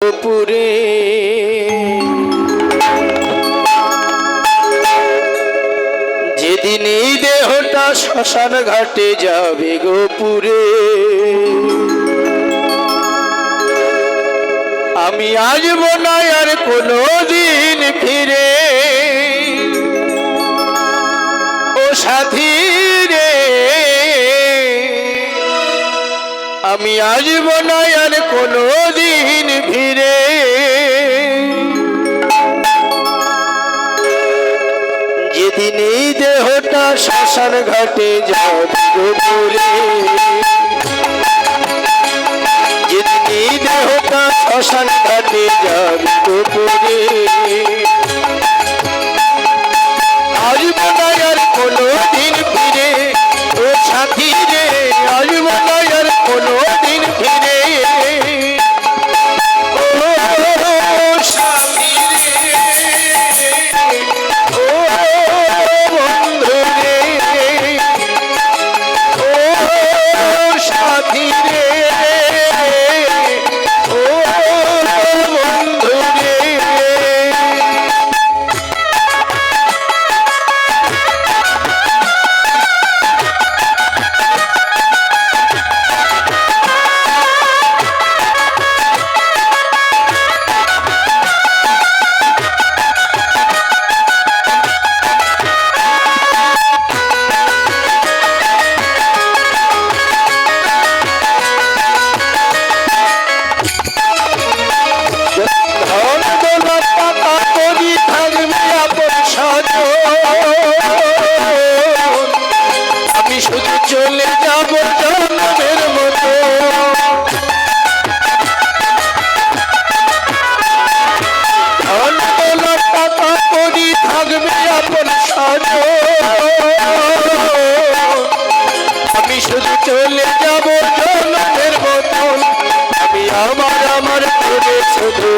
পুরে যেদিন এই দেহটা শ্মশান ঘাটে যাবে গোপুরে, আমি আসব না আর কোনো দিন ফিরে আমি আসব না আর কোনো দিন ফিরে। যেদিন এই দেহটা শ্মশান ঘাটে যাবে যেদিন এই দেহটা শ্মশান ঘাটে যাবে গোপুরে আসব না আর কোনো দিন ফিরে। ও সাথী শুধু চলে যাব জন্মের মতো টাকা করি থাকবে আপন স্বজন। আমি শুধু চলে যাব জন্মের মতন আমি আমার আমার করে শুধু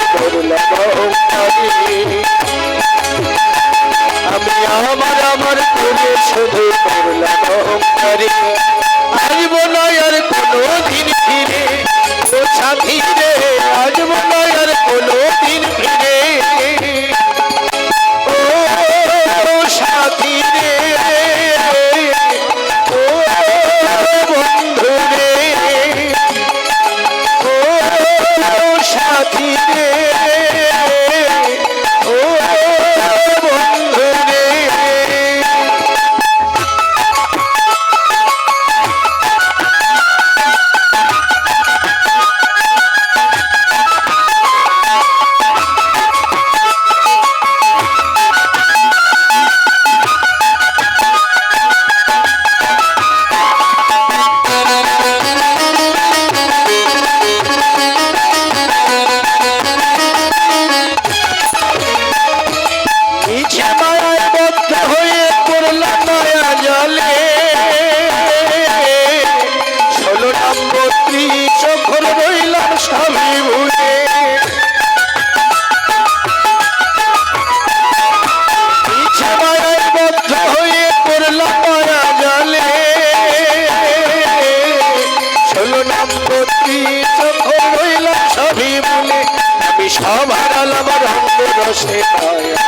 মায়া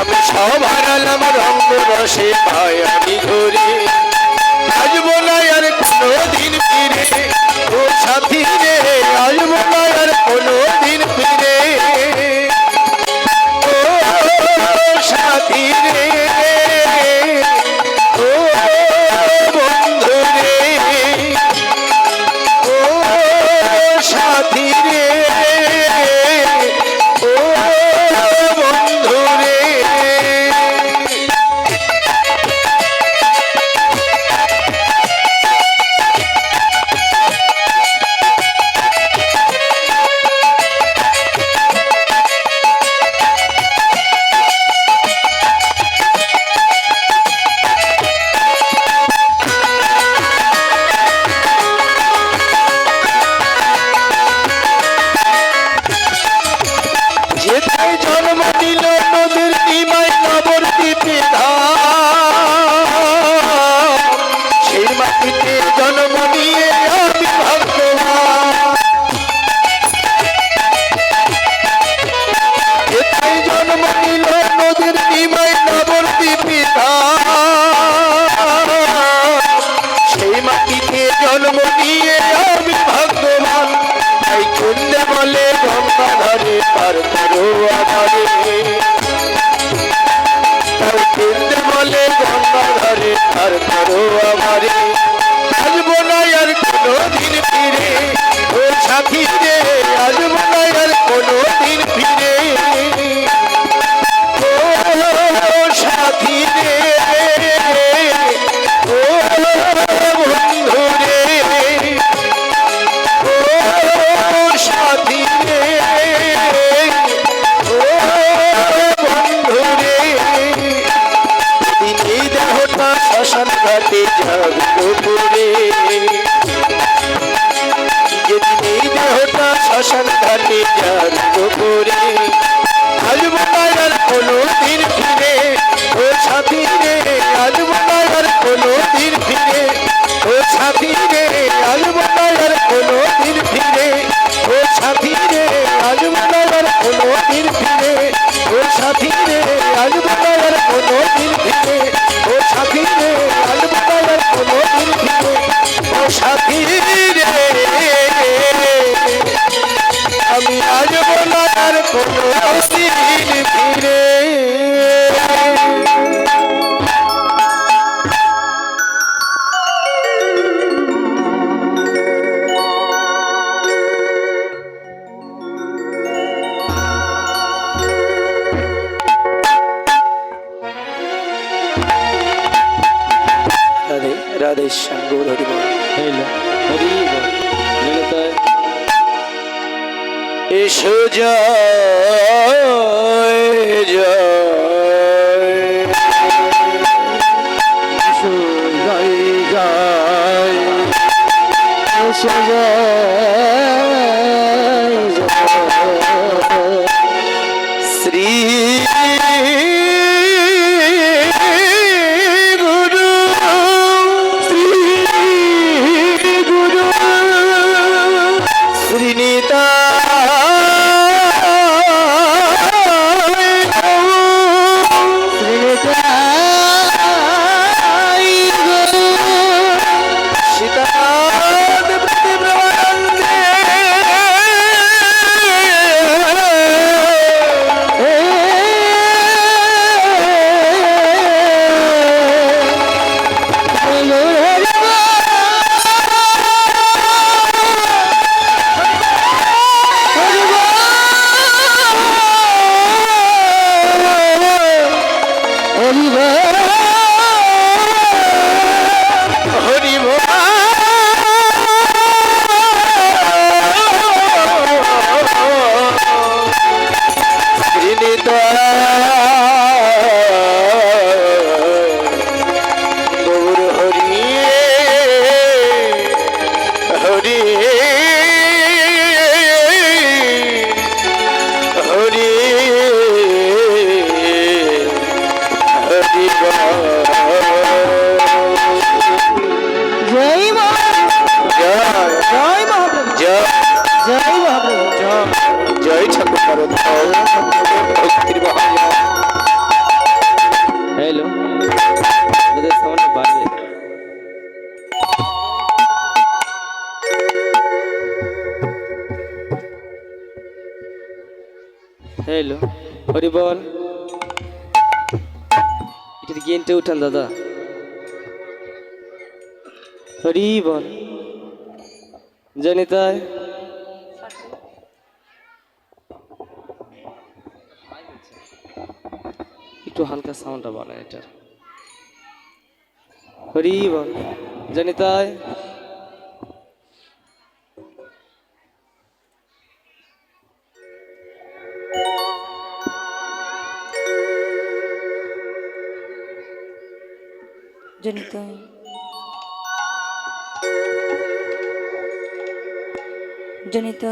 আমি সব হারালাম রঙ রসে মায়াবি Whoa, buddy. এসো যায় এসো যাই যায় শ্রী বল এটা গেনটা উঠান, দাদা। হরি বল জানি তাই একটু হালকা সাউন্ডটা বানায় এটার। হরি বল জানি তাই জনিত। জনিত।